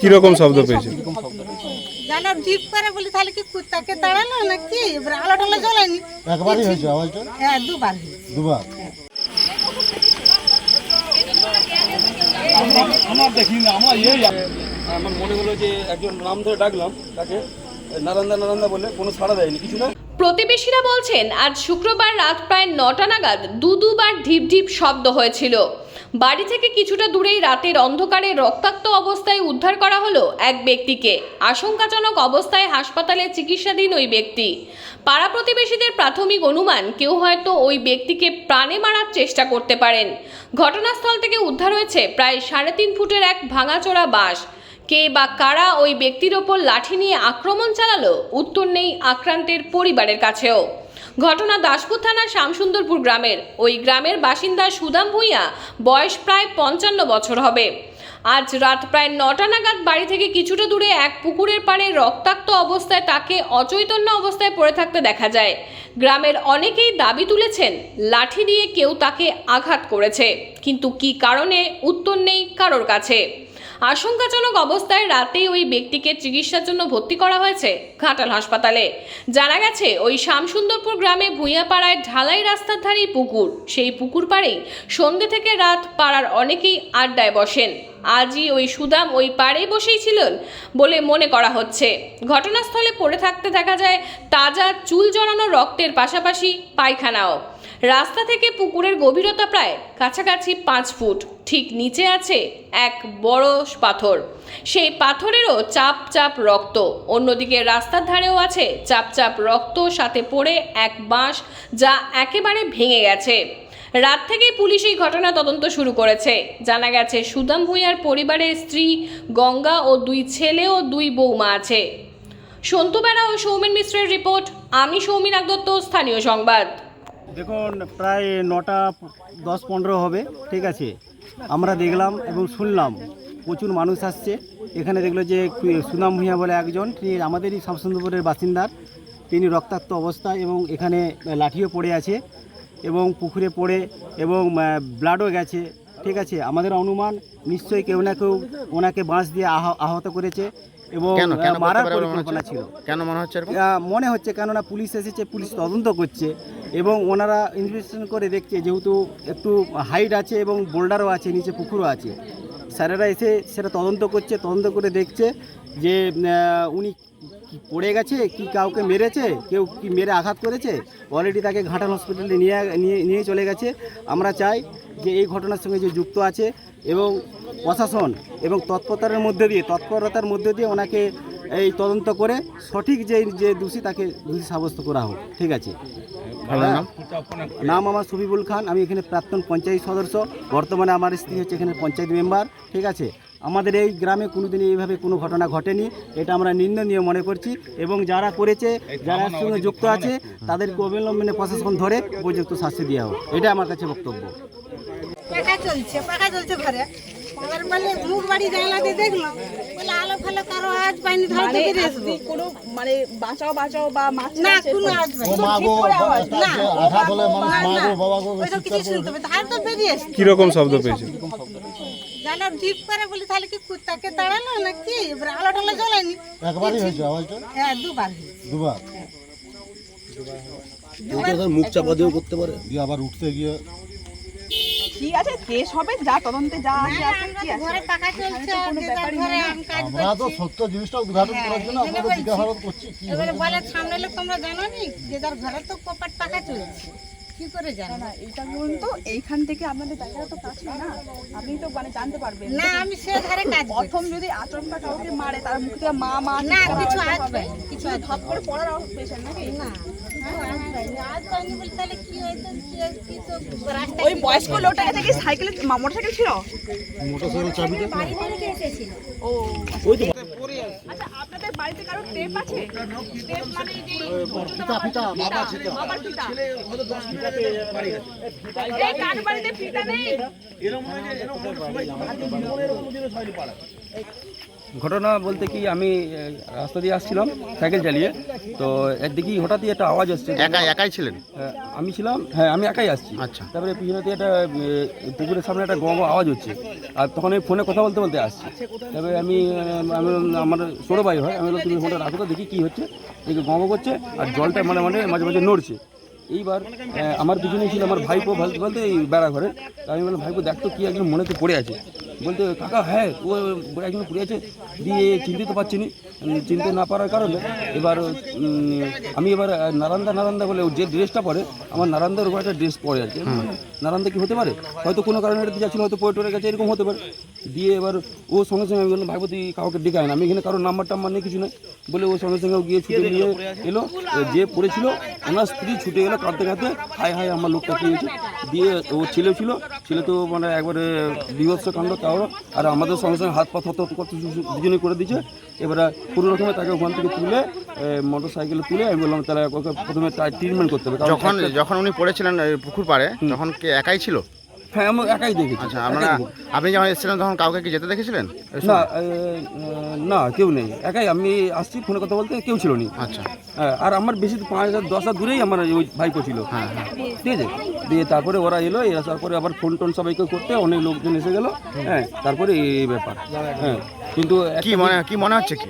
কীরকম শব্দ পেয়েছে? জানো ডিপ করে বলি তাহলে কি কুত্তাকে তাড়ালো না কি এবার আলো টালো জ্বলেনি। একবারই হয়েছে আওয়াজটা? হ্যাঁ দুবার। দুবার? আমার মনে হলো যে একজন নাম ধরে ডাকলাম তাকে নারান্দা নারান্দা বলে কোনো সাড়া দেয়নি কিছু না। প্রতিবেশীরা বলছেন আজ শুক্রবার রাত প্রায় নটা নাগাদ দু দুবার ঢিপ ঢিপ শব্দ হয়েছিল। বাড়ি থেকে কিছুটা দূরেই রাতের অন্ধকারে রক্তাক্ত অবস্থায় উদ্ধার করা হলো এক ব্যক্তিকে। আশঙ্কাজনক অবস্থায় হাসপাতালে চিকিৎসাধীন ওই ব্যক্তি। পাড়া প্রতিবেশীদের প্রাথমিক অনুমান, কেউ হয়তো ওই ব্যক্তিকে প্রাণে মারার চেষ্টা করতে পারেন। ঘটনাস্থল থেকে উদ্ধার হয়েছে প্রায় সাড়ে তিন ফুটের এক ভাঙাচোরা বাঁশ। কে বা কারা ওই ব্যক্তির ওপর লাঠি নিয়ে আক্রমণ চালালো, উত্তর নেই আক্রান্তের পরিবারের কাছেও। ঘটনা দাসপুর থানার শ্যামসুন্দরপুর গ্রামের। ওই গ্রামের বাসিন্দা সুদাম ভূঁইয়া বয়স প্রায় পঞ্চান্ন বছর হবে। আজ রাত প্রায় নটা নাগাদ বাড়ি থেকে কিছুটা দূরে এক পুকুরের পাড়ে রক্তাক্ত অবস্থায় তাকে অচৈতন্য অবস্থায় পড়ে থাকতে দেখা যায়। গ্রামের অনেকেই দাবি তুলেছেন লাঠি দিয়ে কেউ তাকে আঘাত করেছে। কিন্তু কী কারণে? উত্তর নেই কারোর কাছে। আশঙ্কাজনক অবস্থায় রাতেই ওই ব্যক্তিকে চিকিৎসার জন্য ভর্তি করা হয়েছে ঘাটাল হাসপাতালে। জানা গেছে, ওই শ্যামসুন্দরপুর গ্রামে ভূঁইয়াপাড়ায় ঢালাই রাস্তার ধারেই পুকুর। সেই পুকুর পাড়েই সন্ধ্যে থেকে রাত পাড়ার অনেকেই আড্ডায় বসেন। আজই ওই সুদাম ওই পাড়েই বসেই ছিলেন বলে মনে করা হচ্ছে। ঘটনাস্থলে পড়ে থাকতে দেখা যায়, তাজা চুল জড়ানো রক্তের পাশাপাশি পায়খানাও। রাস্তা থেকে পুকুরের গভীরতা প্রায় কাছাকাছি পাঁচ ফুট। ঠিক নিচে আছে এক বড় পাথর। সেই পাথরেরও চাপ চাপ রক্ত। অন্যদিকে রাস্তার ধারেও আছে চাপ চাপ রক্ত, সাথে পড়ে এক বাঁশ যা একেবারে ভেঙে গেছে। রাত থেকেই পুলিশ এই ঘটনা তদন্ত শুরু করেছে। জানা গেছে, সুদাম ভূঁইয়ার পরিবারের স্ত্রী, গঙ্গা ও দুই ছেলে ও দুই বৌমা আছে। সন্তু বেড়া ও সৌমেন মিশ্রের রিপোর্ট। আমি সৌমিন দত্ত স্থানীয় সংবাদ। দেখুন, প্রায় নটা দশ পনেরো হবে, ঠিক আছে? আমরা দেখলাম এবং শুনলাম, প্রচুর মানুষ আসছে। এখানে দেখল যে সুনাম ভূঁইয়া বলে একজন, তিনি আমাদেরই শামসুন্দরপুরের বাসিন্দার। তিনি রক্তাক্ত অবস্থায় এবং এখানে লাঠিও পড়ে আছে এবং পুকুরে পড়ে এবং ব্লাডও গেছে, ঠিক আছে? আমাদের অনুমান, নিশ্চয়ই কেউ না কেউ ওনাকে বাঁশ দিয়ে আহ- আহত করেছে। এবং মারার মনে পরিকল্পনা হচ্ছে ছিল। কেন মনে হচ্ছে মনে হচ্ছে কেননা পুলিশ এসেছে পুলিশ তদন্ত করছে এবং ওনারা ইনভেস্টিগেশন করে দেখছে যেহেতু একটু হাইট আছে এবং বোল্ডারও আছে নিচে পুকুরও আছে। স্যারেরা এসে সেটা তদন্ত করছে তদন্ত করে দেখছে যে উনি পড়ে গেছে কি কাউকে মেরেছে কেউ কি মেরে আঘাত করেছে? অলরেডি তাকে ঘাটাল হসপিটালে নিয়ে নিয়ে চলে গেছে। আমরা চাই যে এই ঘটনার সঙ্গে যে যুক্ত আছে এবং প্রশাসন এবং তৎপরতার মধ্যে দিয়ে তৎপরতার মধ্যে দিয়ে ওনাকে এই তদন্ত করে সঠিক যে যে দোষী তাকে দোষী সাব্যস্ত করা হোক। ঠিক আছে? নাম? নাম আমার সুবিবুল খান আমি এখানে প্রাক্তন পঞ্চায়েত সদস্য বর্তমানে আমার স্ত্রী হচ্ছে এখানে পঞ্চায়েত মেম্বার। ঠিক আছে? আমাদের এই গ্রামে কোনোদিন এইভাবে কোনো ঘটনা ঘটেনি এটা আমরা নিন্দনীয় মনে করছি এবং যারা করেছে যারা এর সঙ্গে যুক্ত আছে তাদেরকে অবিলম্বনে প্রশাসন ধরে উপযুক্ত শাস্তি দেওয়া হোক। এটা আমার কাছে বক্তব্য। পাখা চলছে পাখা চলছে ঘরে। এবার বলে মুখ বাড়ি জানলা দিয়ে বলে আলো ফালো কারও আজ পাইনি ধরে দেখে আসব। কোনো মানে বাঁচাও বাঁচাও বা মাছ না কোনো আজ ও পাইনি। মা গো না আঘাত হলে মানুষ মা গো বাবা গো ওইসব কিছু শুনতে হবে তার তো বেরিয়ে এসছে কীরকম শব্দ পেয়েছে? জানো ডিপ করে বলি তাহলে কি কুত্তাকে তাড়ালো না কি এবার আলো টালো জ্বলেনি একবারই হয়েছে আওয়াজটা? হ্যাঁ দুবার। দুবার? মুখ চাপা দিয়েও করতে পারে। দিয়ে আবার উঠতে গিয়ে ঠিক আছে? কেস হবে? যা তদন্তে যা আছে না, আছে কি আছে? ঘরে পাকা চলছে আর যে যার ঘরে আম কাজ আমরা তো সত্য জিনিসটা উদ্ঘাটন করার জন্য হ্যাঁ, আপনাদের এখানে করছি কি এবারে বলে সামনে লোক তোমরা জানো নি? যে যার ঘরে তো কপার টাকা চলছে। কি করে জানো না এইটা বলুন তো এইখান থেকে আপনাদের জায়গাটা তো কাছে না। আপনি তো মানে জানতে পারবেন। না আমি সে ধারে কাজ প্রথম যদি আচমকা কাউকে মারে তার মুখ থেকে মা মা না কিছু আওয়াজ আজ হবে। পাইনি কিছু ধপ করে পড়ার পেশেন্ট নাকি? না হ্যাঁ, আজ পাইনি আজ পাইনি বলে তাহলে কি হয়তো কি কি তো রাস্তায় ওই বয়স্ক লোকটাকে থেকে সাইকেলে মোটর সাইকেল ছিল? মোটরসাইকেল চাবিটা ও। আচ্ছা আপনাদের বাড়িতে কারও টেপ আছে? টেপ মানে এই যে ফিতা ফিতা বাবা ছিল বাবার ফিতা। এই কার বাড়িতে ফিতা নেই? ঘটনা বলতে কি আমি রাস্তা দিয়ে আসছিলাম সাইকেল চালিয়ে। তো একদিকে হঠাৎই একটা আওয়াজ আসছে। একা একাই ছিলেন? হ্যাঁ, আমি ছিলাম হ্যাঁ আমি একাই আসছি। আচ্ছা। তারপরে পিছনে দিয়ে একটা পুকুরের সামনে একটা গঙ্গ আওয়াজ হচ্ছে। আর তখন আমি ফোনে কথা বলতে বলতে আসছি। তারপরে আমি আমি আমার ছোটো ভাই হয় আমি বললাম তুমি ফোনটা রাখো তো দেখি কী হচ্ছে। দেখি গঙ্গ করছে আর জলটা মানে মানে মাঝে মাঝে নড়ছে। এইবার আমার পিছনে ছিল আমার ভাইপো বলতে বলতে এই বেড়া ঘরে তা আমি বললাম ভাইপো দেখ তো কি একজন মনে তো পড়ে আছে। বলতে কাকা হ্যাঁ ও একজন পড়ে আছে দিয়ে চিনতে তো পারছি নি চিনতে না পারার কারণে এবার আমি এবার নারান্দা নারান্দা বলে ওর যে ড্রেসটা পরে আমার নারান্দার উপর একটা ড্রেস পরে আছে মানে নারান্দা কি হতে পারে? হয়তো কোনো কারণে এটা যাচ্ছিল হয়তো পরে টরে গেছে এরকম হতে পারে। দিয়ে এবার ও সঙ্গে সঙ্গে আমি বললাম ভাইবো তুই কাউকে ডেকে আয় না। আমি এখানে কারোর নাম্বার টাম্বার নেই কিছু নেই। বলে ও সঙ্গে সঙ্গে গিয়ে ছুটে নিয়ে এলো যে পড়েছিল ওনার স্ত্রী ছুটে গেলো কাঁদতে কাঁদতে হায় হায় আমার লোকটা কি হয়েছে? দিয়ে ও ছেলে ছিল ছেলে তো মানে একবারে বিভৎস কাণ্ড তাও আর আমাদের সঙ্গে সঙ্গে হাত পা থত করতে দুজনে করে দিয়েছে। এবারে কোনো রকমে তাকে ওখান থেকে তুলে মোটর সাইকেলে তুলে আমি বললাম তাহলে প্রথমে ট্রিটমেন্ট করতে হবে। যখন যখন উনি পড়েছিলেন পুকুর পাড়ে তখন কে একাই ছিল? হ্যাঁ আমি একাই দেখেছি। আচ্ছা আপনারা আপনি যখন এসেছিলেন তখন কাউকে কি যেতে দেখেছিলেন? না না কেউ নেই। একাই আমি আসছি ফোনে কথা বলতে কেউ ছিল না। আচ্ছা। আর আমার বেশি পাঁচ হাজার দশ হাজার দূরেই আমার ওই ভাইপো ছিল। হ্যাঁ হ্যাঁ। ঠিক আছে? দিয়ে তারপরে ওরা এলো আসার পরে আবার ফোন টোন সবাইকে করতে অনেক লোকজন এসে গেল। হ্যাঁ তারপরে এই ব্যাপার। হ্যাঁ কিন্তু কি মনে কি মনে হচ্ছে কি?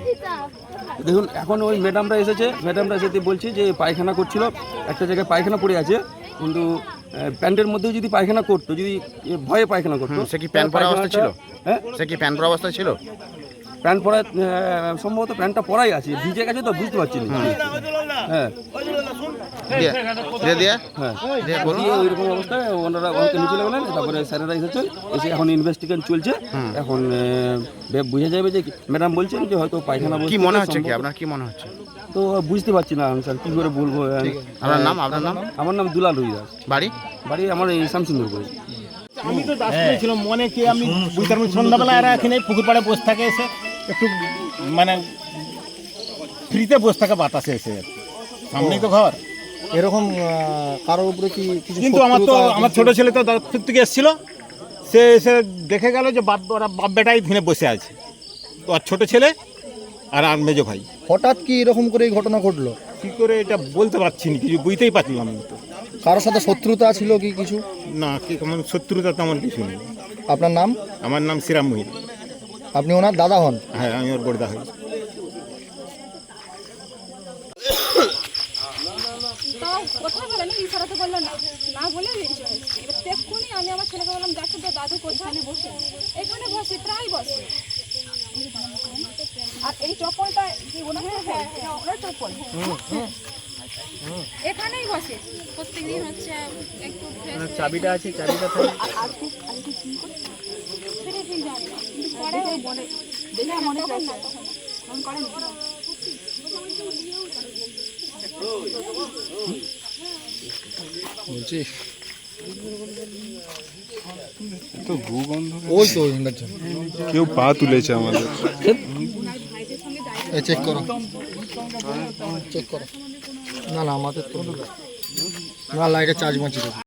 দেখুন এখন ওই ম্যাডামরা এসেছে। ম্যাডামরা এসে বলছে যে পায়খানা করছিল। একটা জায়গায় পায়খানা পড়ে আছে। কিন্তু প্যান্টের মধ্যেও যদি পায়খানা করতো যদি ভয়ে পায়খানা করতো সে কি প্যান্ট পরা অবস্থা ছিল? হ্যাঁ সে কি প্যান্ট পরা অবস্থা ছিল প্যান্ট পরা সম্ভবত প্যান্টটা পরাই আছে ভিজে গেছে তো বুঝতে পারছি না। হ্যাঁ। হ্যাঁ। দিয়ে ওইরকম অবস্থায় ওনারা ওনাকে নিয়ে চলে গেলেন তারপরে স্যারেরা এসেছেন এসে এখন ইনভেস্টিগেশন চলছে। এখন বোঝা যাবে যে ম্যাডাম বলছেন যে হয়তো পায়খানা কি মনে হচ্ছে কি? আপনার কি মনে হচ্ছে? তো বুঝতে পারছি না আমি স্যার কী করে বলব আপনার নাম? আপনার নাম? আমার নাম দুলাল রুইদাস। বাড়ি? বাড়ি আমার এই শামসুন্দরপুরে আমি তো দাস করেছিলাম মনে কি আমি বুঝতে পারব সন্ধ্যাবেলা এরা এখানে পুকুর পাড়ে বসে থাকে এসে একটু মানে ফ্রিতে বসে থাকে বাতাসে এসে সামনেই তো ঘর। এরকম কারোর উপরে কি কিন্তু আমার তো আমার ছোট ছেলে তো দূর থেকে এসেছিল। সে এসে দেখে গেল যে বাপ ওরা বাপ বেটাই ধীরে বসে আছে। তো আর ছোট ছেলে আর আর মেজো ভাই। হঠাৎ কি এরকম করে এই ঘটনা ঘটলো? কী করে এটা বলতে পারছি না কিছু বুঝতেই পারছিলাম না তো। কারোর সাথে শত্রুতা ছিল কি কিছু? না কি কেমন শত্রুতা তেমন কিছু নেই। আপনার নাম? আমার নাম শ্রীরাম মহিলা আপনি ওনার দাদা হন? হ্যাঁ আমি ওর বড়দা হই। তাও কোথায় বলেনি ইশারাতে বলল না। না বলে এবার তেক্ষুনি আমি আমার ছেলেকে বললাম দেখো তো দাদু কোথায়? বসে এখানে বসে প্রায় বসে। আর এই চপ্পলটা কি হ্যাঁ হ্যাঁ ওনার চপ্পল। এখানেই বসে। প্রত্যেকদিন হচ্ছে একটু চাবিটা আছে চাবিটা সেটা ঠিক জানি না কিন্তু পরে বলে দেখে মনে তখন না তখন না। তখন করেনি ওই তো কেউ পা তুলেছে আমাদের। চেক করো। চেক করো। না না আমাদের তো না লাইটে চার্জ তো